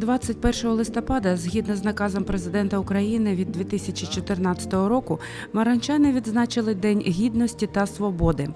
21 листопада, згідно з наказом президента України від 2014 року, маранчани відзначили День гідності та свободи.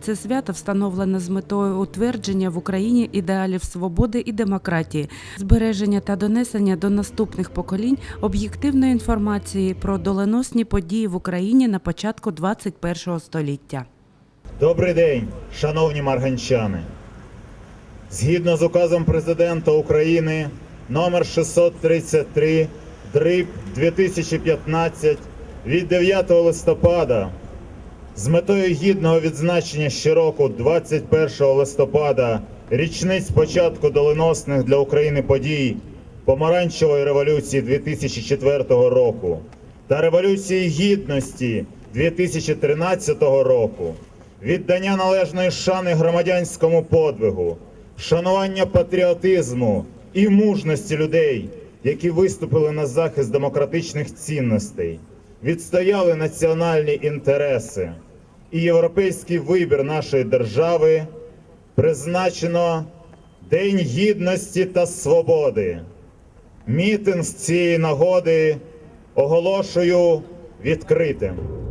Це свято встановлено з метою утвердження в Україні ідеалів свободи і демократії, збереження та донесення до наступних поколінь об'єктивної інформації про доленосні події в Україні на початку 21 століття. Добрий день, шановні марганчани. Згідно з указом президента України номер 633 дріб 2015 від 9 листопада. З метою гідного відзначення щороку 21 листопада річниць початку доленосних для України подій Помаранчевої революції 2004 року та Революції Гідності 2013 року, віддання належної шани громадянському подвигу, шанування патріотизму і мужності людей, які виступили на захист демократичних цінностей, відстояли національні інтереси і європейський вибір нашої держави призначено День гідності та свободи. Мітинг з цієї нагоди оголошую відкритим.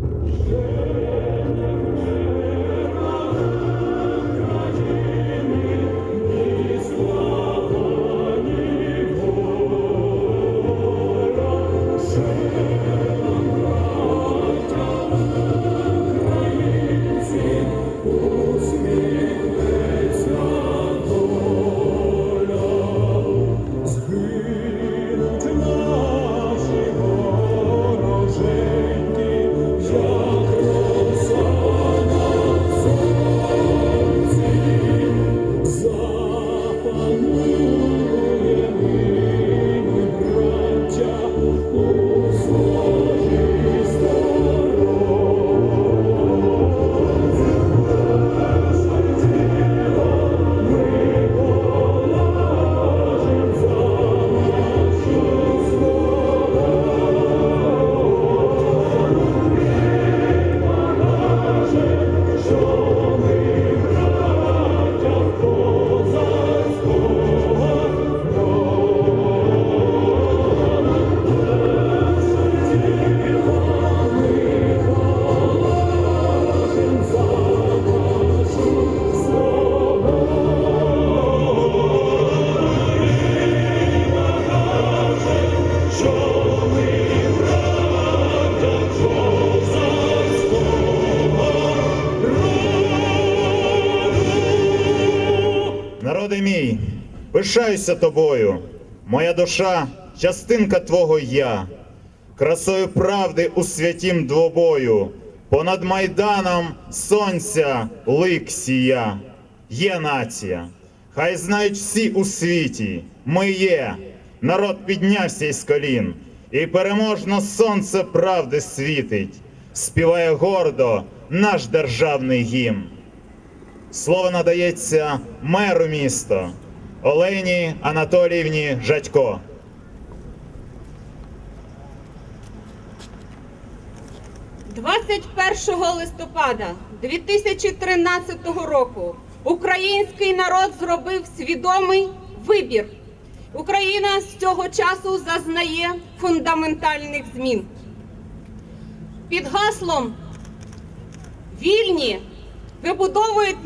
Пишаюся тобою, моя душа, частинка твого я, красою правди у святім двобою, понад майданом сонця лик сія. Є нація, хай знають всі у світі, ми є. Народ піднявся із колін, і переможно сонце правди світить, співає гордо наш державний гімн. Слово надається меру міста Олені Анатоліївні Жадько. – 21 листопада 2013 року український народ зробив свідомий вибір. Україна з цього часу зазнає фундаментальних змін. Під гаслом вільні вибудовують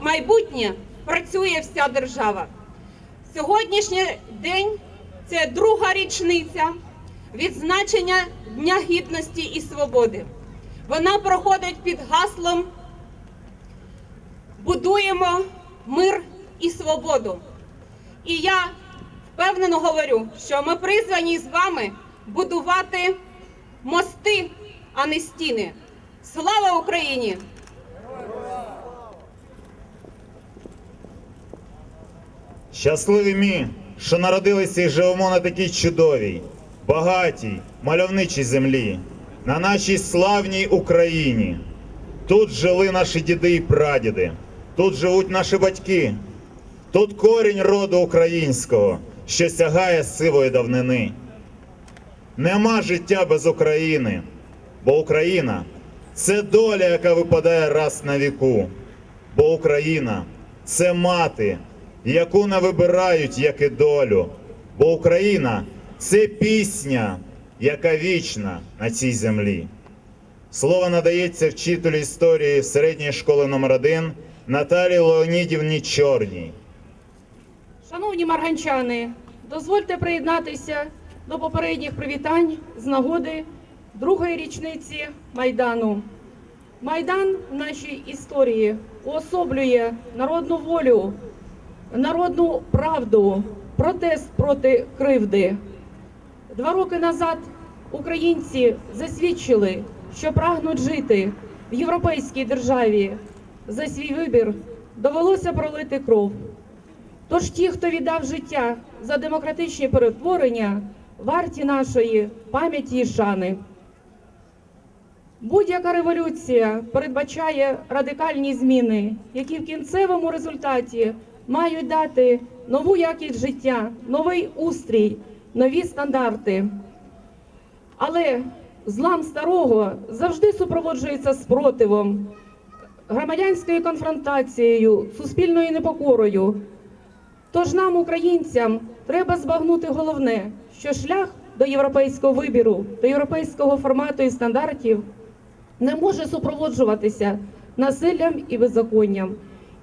майбутнє, працює вся держава. Сьогоднішній день це друга річниця відзначення Дня Гідності і Свободи. Вона проходить під гаслом Будуємо мир і свободу. І я впевнено говорю, що ми призвані з вами будувати мости, а не стіни. Слава Україні! Щасливі ми, що народилися і живемо на такій чудовій, багатій, мальовничій землі, на нашій славній Україні. Тут жили наші діди і прадіди, тут живуть наші батьки, тут корінь роду українського, що сягає сивої давнини. Нема життя без України, бо Україна це доля, яка випадає раз на віку. Бо Україна це мати, яку не вибирають як і долю. бо Україна це пісня, яка вічна на цій землі. Слово надається вчителю історії середньої школи номер 1 Наталії Леонідівні Чорній. Шановні марганчани, дозвольте приєднатися до попередніх привітань з нагоди другої річниці Майдану. Майдан в нашій історії уособлює народну волю, народну правду, протест проти кривди. Два роки назад українці засвідчили, що прагнуть жити в європейській державі. За свій вибір довелося пролити кров. Тож ті, хто віддав життя за демократичні перетворення, варті нашої пам'яті і шани. Будь-яка революція передбачає радикальні зміни, які в кінцевому результаті мають дати нову якість життя, новий устрій, нові стандарти. Але злам старого завжди супроводжується спротивом, громадянською конфронтацією, суспільною непокорою. Тож нам, українцям, треба збагнути головне, що шлях до європейського вибіру, до європейського формату і стандартів не може супроводжуватися насиллям і беззаконням.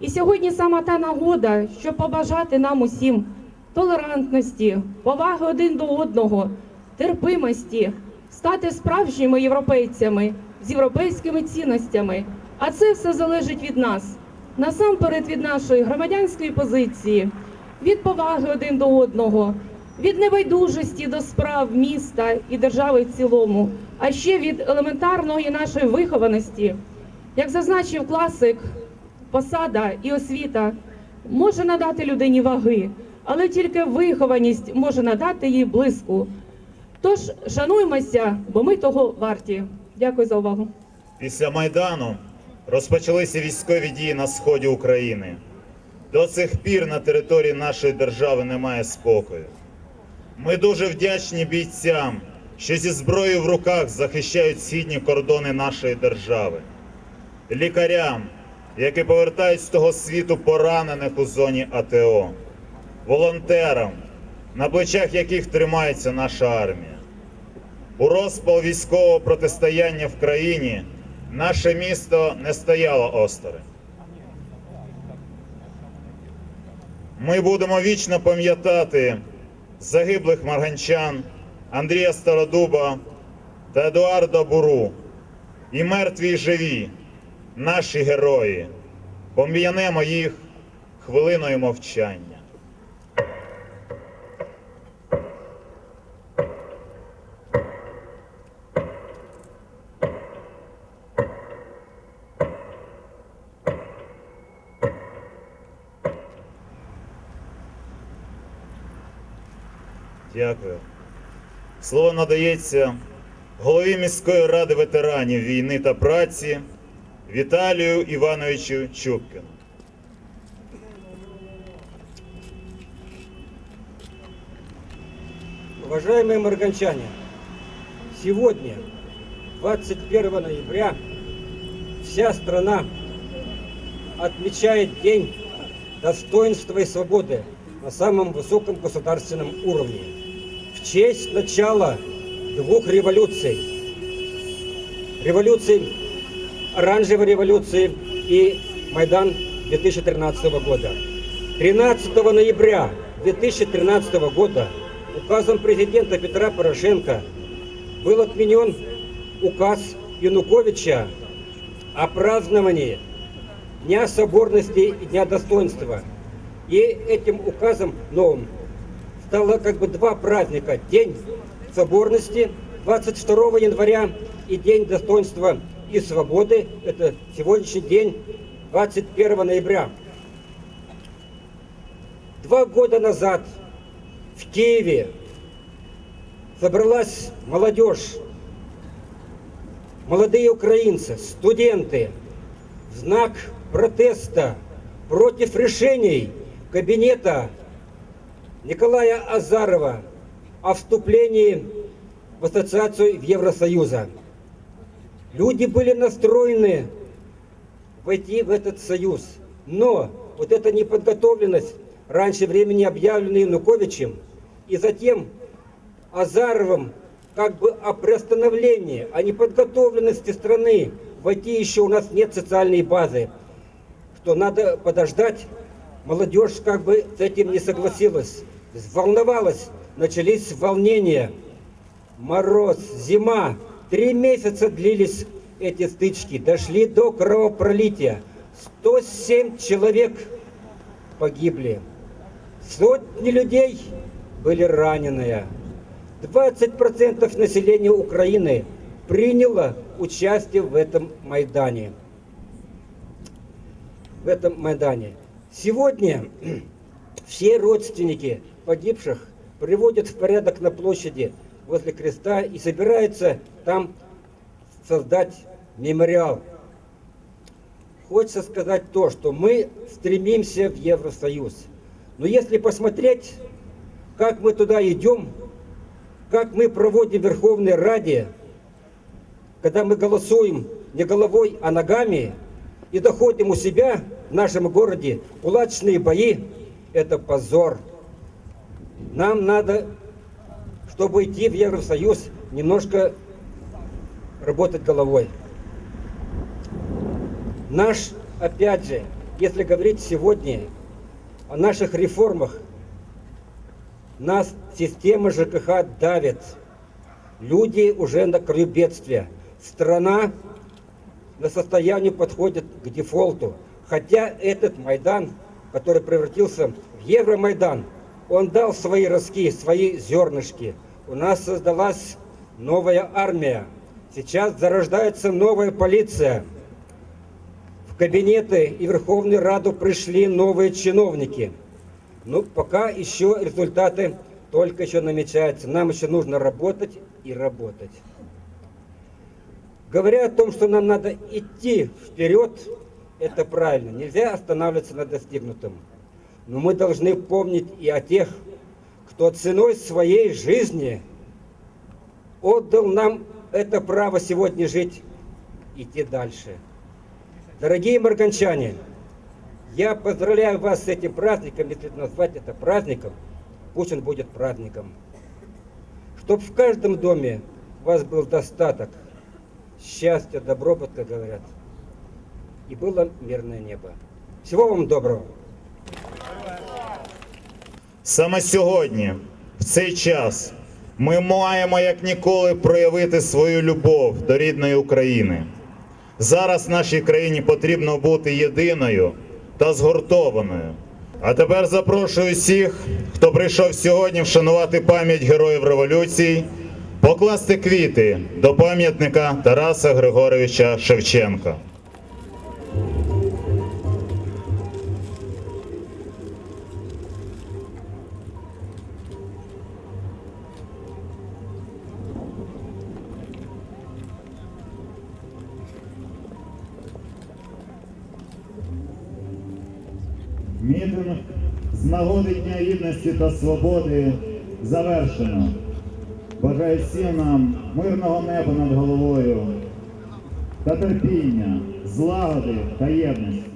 І сьогодні саме та нагода, щоб побажати нам усім толерантності, поваги один до одного, терпимості, стати справжніми європейцями з європейськими цінностями. А це все залежить від нас. Насамперед від нашої громадянської позиції, від поваги один до одного, від небайдужості до справ міста і держави в цілому, а ще від елементарної нашої вихованості. Як зазначив класик, посада і освіта може надати людині ваги, але тільки вихованість може надати їй блиску. Тож шануймося, бо ми того варті. Дякую за увагу. Після Майдану розпочалися військові дії на сході України. До цих пір на території нашої держави немає спокою. Ми дуже вдячні бійцям, що зі зброєю в руках захищають східні кордони нашої держави, лікарям, які повертають з того світу поранених у зоні АТО, волонтерам, на плечах яких тримається наша армія. У розпал військового протистояння в країні наше місто не стояло осторонь. Ми будемо вічно пам'ятати загиблих марганчан Андрія Стародуба та Едуарда Буру. І мертві і живі, наші герої. Пом'янемо їх хвилиною мовчання. Дякую. Слово надається голові міської ради ветеранів війни та праці Віталію Івановичу Чупкіну. Уважаемые марганчане, сегодня, 21 ноября, вся страна отмечает День достоинства и свободы на самом высоком государственном уровне. В честь начала двух революций. Революции, оранжевой революции и Майдан 2013 года. 13 ноября 2013 года указом президента Петра Порошенко был отменен указ Януковича о праздновании Дня соборности и Дня достоинства. И этим указом новым стало как бы два праздника. День соборности 22 января и День достоинства и свободы. Это сегодняшний день 21 ноября. Два года назад в Киеве собралась молодежь, молодые украинцы, студенты, в знак протеста против решений кабинета Николая Азарова о вступлении в ассоциацию в Евросоюза. Люди были настроены войти в этот союз, но вот эта неподготовленность, раньше времени объявленная Януковичем, и затем Азаровым как бы о приостановлении, о неподготовленности страны. Войти еще у нас нет социальной базы, что надо подождать. Молодежь как бы с этим не согласилась, волновалась, начались волнения. Мороз, зима, три месяца длились эти стычки, дошли до кровопролития. 107 человек погибли, сотни людей были ранены. 20% населения Украины приняло участие в этом Майдане. В этом Майдане. Сегодня все родственники погибших приводят в порядок на площади возле креста и собираются там создать мемориал. Хочется сказать то, что мы стремимся в Евросоюз. Но если посмотреть, как мы туда идем, как мы проводим Верховной Раде, когда мы голосуем не головой, а ногами, и доходим у себя в нашем городе кулачные бои, это позор. Нам надо, чтобы идти в Евросоюз, немножко работать головой. Наш, опять же, если говорить сегодня о наших реформах, нас система ЖКХ давит. Люди уже на краю бедствия. Страна на состояние подходит к дефолту. Хотя этот Майдан, который превратился в Евромайдан, он дал свои ростки, свои зернышки. У нас создалась новая армия. Сейчас зарождается новая полиция. В кабинеты и Верховную Раду пришли новые чиновники. Но пока еще результаты только еще намечаются. Нам еще нужно работать и работать. Говоря о том, что нам надо идти вперед, это правильно. Нельзя останавливаться на достигнутом. Но мы должны помнить и о тех, кто ценой своей жизни отдал нам это право сегодня жить, идти дальше. Дорогие марганчане, я поздравляю вас с этим праздником, если назвать это праздником, пусть он будет праздником. Чтоб в каждом доме у вас был достаток, счастья, добробут, как говорят, и было мирное небо. Всего вам доброго! Саме сьогодні, в цей час, ми маємо як ніколи проявити свою любов до рідної України. Зараз нашій країні потрібно бути єдиною та згуртованою. А тепер запрошую всіх, хто прийшов сьогодні вшанувати пам'ять героїв революції, покласти квіти до пам'ятника Тараса Григоровича Шевченка. Мітинг з нагоди Дня Гідності та Свободи завершено. Бажаю всім нам мирного неба над головою та терпіння, злагоди та єдності.